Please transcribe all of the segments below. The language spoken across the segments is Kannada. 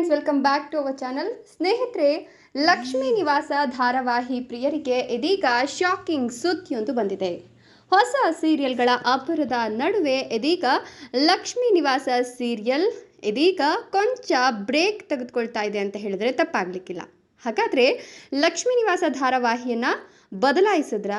Friends welcome back to our channel ಸ್ನೇಹಿತರೆ, ಲಕ್ಷ್ಮೀ ನಿವಾಸ ಧಾರಾವಾಹಿ ಪ್ರಿಯರಿಗೆ ಇದೀಗ ಶಾಕಿಂಗ್ ಸುದ್ದಿಯೊಂದು ಬಂದಿದೆ. ಹೊಸ ಸೀರಿಯಲ್ಗಳ ಅಬ್ಬರದ ನಡುವೆ ಇದೀಗ ಲಕ್ಷ್ಮೀ ನಿವಾಸ ಸೀರಿಯಲ್ ಇದೀಗ ಕೊಂಚ ಬ್ರೇಕ್ ತೆಗೆದುಕೊಳ್ತಾ ಇದೆ ಅಂತ ಹೇಳಿದ್ರೆ ತಪ್ಪಾಗಲಿಕ್ಕಿಲ್ಲ. ಹಾಗಾದರೆ ಲಕ್ಷ್ಮೀ ನಿವಾಸ ಧಾರಾವಾಹಿಯನ್ನು ಬದಲಾಯಿಸಿದ್ರ?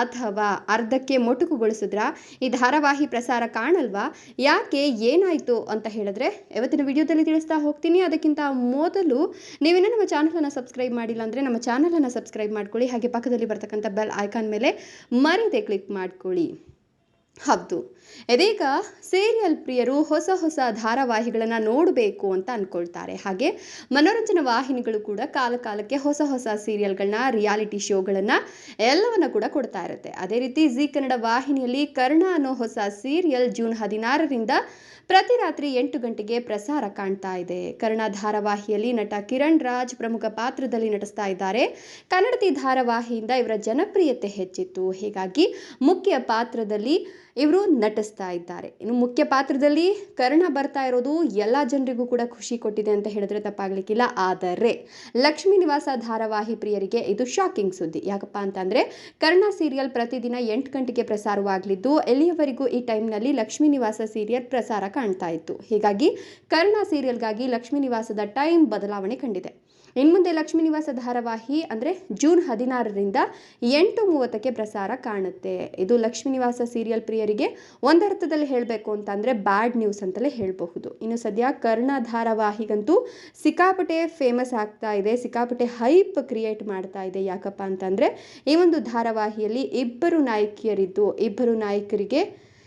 ಅಥವಾ ಅರ್ಧಕ್ಕೆ ಮೊಟುಕುಗೊಳಿಸಿದ್ರ? ಈ ಧಾರಾವಾಹಿ ಪ್ರಸಾರ ಕಾಣಲ್ವಾ? ಯಾಕೆ ಏನಾಯಿತು ಅಂತ ಹೇಳಿದ್ರೆ, ಇವತ್ತಿನ ವಿಡಿಯೋದಲ್ಲಿ ತಿಳಿಸ್ತಾ ಹೋಗ್ತೀನಿ. ಅದಕ್ಕಿಂತ ಮೊದಲು ನೀವೇನೋ ನಮ್ಮ ಚಾನಲನ್ನು ಸಬ್ಸ್ಕ್ರೈಬ್ ಮಾಡಿಲ್ಲ ಅಂದರೆ ನಮ್ಮ ಚಾನಲನ್ನು ಸಬ್ಸ್ಕ್ರೈಬ್ ಮಾಡ್ಕೊಳ್ಳಿ. ಹಾಗೆ ಪಕ್ಕದಲ್ಲಿ ಬರ್ತಕ್ಕಂಥ ಬೆಲ್ ಐಕಾನ್ ಮೇಲೆ ಮರೀದೆ ಕ್ಲಿಕ್ ಮಾಡ್ಕೊಳ್ಳಿ. ಹೌದು ಇದೀಗ ಸೀರಿಯಲ್ ಪ್ರಿಯರು ಹೊಸ ಹೊಸ ಧಾರಾವಾಹಿಗಳನ್ನು ನೋಡಬೇಕು ಅಂತ ಅಂದ್ಕೊಳ್ತಾರೆ ಹಾಗೆ ಮನೋರಂಜನಾ ವಾಹಿನಿಗಳು ಕೂಡ ಕಾಲ ಕಾಲಕ್ಕೆ ಹೊಸ ಹೊಸ ಸೀರಿಯಲ್ಗಳನ್ನ ರಿಯಾಲಿಟಿ ಶೋಗಳನ್ನು ಎಲ್ಲವನ್ನು ಕೂಡ ಕೊಡ್ತಾ ಇರುತ್ತೆ. ಅದೇ ರೀತಿ ಜಿ ಕನ್ನಡ ವಾಹಿನಿಯಲ್ಲಿ ಕರ್ಣ ಅನ್ನೋ ಹೊಸ ಸೀರಿಯಲ್ ಜೂನ್ ಹದಿನಾರರಿಂದ ಪ್ರತಿ ರಾತ್ರಿ ಎಂಟು ಗಂಟೆಗೆ ಪ್ರಸಾರ ಕಾಣ್ತಾ ಇದೆ. ಕರ್ಣ ಧಾರಾವಾಹಿಯಲ್ಲಿ ನಟ ಕಿರಣ್ ರಾಜ್ ಪ್ರಮುಖ ಪಾತ್ರದಲ್ಲಿ ನಟಿಸ್ತಾ ಇದ್ದಾರೆ. ಕನ್ನಡತಿ ಧಾರಾವಾಹಿಯಿಂದ ಇವರ ಜನಪ್ರಿಯತೆ ಹೆಚ್ಚಿತ್ತು. ಹೀಗಾಗಿ ಮುಖ್ಯ ಪಾತ್ರದಲ್ಲಿ ಇವರು ನಟಿಸ್ತಾ ಇದ್ದಾರೆ. ಇನ್ನು ಮುಖ್ಯ ಪಾತ್ರದಲ್ಲಿ ಕರ್ಣ ಬರ್ತಾ ಇರೋದು ಎಲ್ಲ ಜನರಿಗೂ ಕೂಡ ಖುಷಿ ಕೊಟ್ಟಿದೆ ಅಂತ ಹೇಳಿದ್ರೆ ತಪ್ಪಾಗ್ಲಿಕ್ಕಿಲ್ಲ. ಆದರೆ ಲಕ್ಷ್ಮೀ ನಿವಾಸ ಧಾರಾವಾಹಿ ಪ್ರಿಯರಿಗೆ ಇದು ಶಾಕಿಂಗ್ ಸುದ್ದಿ. ಯಾಕಪ್ಪ ಅಂತಂದರೆ ಕರ್ಣ ಸೀರಿಯಲ್ ಪ್ರತಿದಿನ ಎಂಟು ಗಂಟೆಗೆ ಪ್ರಸಾರವಾಗಲಿದ್ದು, ಎಲ್ಲಿಯವರೆಗೂ ಈ ಟೈಮ್ನಲ್ಲಿ ಲಕ್ಷ್ಮೀ ನಿವಾಸ ಸೀರಿಯಲ್ ಪ್ರಸಾರ ಕಾಣ್ತಾ ಇತ್ತು. ಹೀಗಾಗಿ ಕರ್ಣ ಸೀರಿಯಲ್ಗಾಗಿ ಲಕ್ಷ್ಮೀ ನಿವಾಸದ ಟೈಮ್ ಬದಲಾವಣೆ ಕಂಡಿದೆ. ಇನ್ಮುಂದೆ ಲಕ್ಷ್ಮೀ ನಿವಾಸ ಧಾರಾವಾಹಿ ಅಂದರೆ ಜೂನ್ ಹದಿನಾರರಿಂದ ಎಂಟು ಮೂವತ್ತಕ್ಕೆ ಪ್ರಸಾರ ಕಾಣುತ್ತೆ. ಇದು ಲಕ್ಷ್ಮೀ ನಿವಾಸ ಸೀರಿಯಲ್ ಪ್ರಿಯರಿಗೆ ಒಂದರ್ಥದಲ್ಲಿ ಹೇಳಬೇಕು ಅಂತಂದರೆ ಬ್ಯಾಡ್ ನ್ಯೂಸ್ ಅಂತಲೇ ಹೇಳಬಹುದು. ಇನ್ನು ಸದ್ಯ ಕರ್ಣ ಧಾರಾವಾಹಿಗಂತೂ ಸಿಕ್ಕಾಪಟ್ಟೆ ಫೇಮಸ್ ಆಗ್ತಾ ಇದೆ, ಸಿಕ್ಕಾಪಟ್ಟೆ ಹೈಪ್ ಕ್ರಿಯೇಟ್ ಮಾಡ್ತಾ ಇದೆ. ಯಾಕಪ್ಪ ಅಂತಂದರೆ ಈ ಒಂದು ಧಾರಾವಾಹಿಯಲ್ಲಿ ಇಬ್ಬರು ನಾಯಕಿಯರಿದ್ದು, ಇಬ್ಬರು ನಾಯಕರಿಗೆ,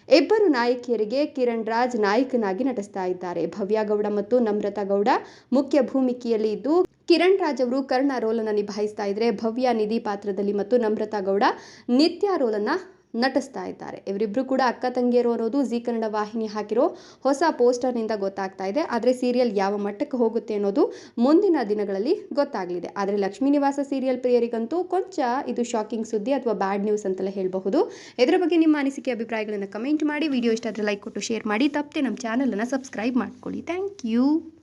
ಇಬ್ಬರು ನಾಯಕಿಯರಿಗೆ ಕಿರಣ್ ರಾಜ್ ನಾಯಕನಾಗಿ ನಟಿಸ್ತಾ ಇದ್ದಾರೆ. ಭವ್ಯ ಗೌಡ ಮತ್ತು ನಮ್ರತಾ ಗೌಡ ಮುಖ್ಯ ಭೂಮಿಕೆಯಲ್ಲಿ ಇದ್ದು, ಕಿರಣ್ ರಾಜ್ ಅವರು ಕರ್ಣ ರೋಲನ್ನು ನಿಭಾಯಿಸ್ತಾ ಇದ್ರೆ ಭವ್ಯ ನಿಧಿ ಪಾತ್ರದಲ್ಲಿ ಮತ್ತು ನಮ್ರತಾ ಗೌಡ ನಿತ್ಯ ರೋಲನ್ನು ನಟಿಸ್ತಾ ಇದ್ದಾರೆ. ಇವರಿಬ್ಬರು ಕೂಡ ಅಕ್ಕ, ತಂಗಿಯರು ಅನ್ನೋದು ಜೀ ಕನ್ನಡ ವಾಹಿನಿ ಹಾಕಿರೋ ಹೊಸ ಪೋಸ್ಟರ್ನಿಂದ ಗೊತ್ತಾಗ್ತಾ ಇದೆ. ಆದರೆ ಸೀರಿಯಲ್ ಯಾವ ಮಟ್ಟಕ್ಕೆ ಹೋಗುತ್ತೆ ಅನ್ನೋದು ಮುಂದಿನ ದಿನಗಳಲ್ಲಿ ಗೊತ್ತಾಗಲಿದೆ. ಆದರೆ ಲಕ್ಷ್ಮೀ ನಿವಾಸ ಸೀರಿಯಲ್ ಪ್ರಿಯರಿಗಂತೂ ಕೊಂಚ ಇದು ಶಾಕಿಂಗ್ ಸುದ್ದಿ ಅಥವಾ ಬ್ಯಾಡ್ ನ್ಯೂಸ್ ಅಂತಲೇ ಹೇಳಬಹುದು. ಇದರ ಬಗ್ಗೆ ನಿಮ್ಮ ಅನಿಸಿಕೆ, ಅಭಿಪ್ರಾಯಗಳನ್ನು ಕಮೆಂಟ್ ಮಾಡಿ. ವಿಡಿಯೋ ಇಷ್ಟ ಆದರೆ ಲೈಕ್ ಕೊಟ್ಟು ಶೇರ್ ಮಾಡಿ. ತಪ್ಪದೆ ನಮ್ಮ ಚಾನಲನ್ನು ಸಬ್ಸ್ಕ್ರೈಬ್ ಮಾಡ್ಕೊಳ್ಳಿ. Thank you.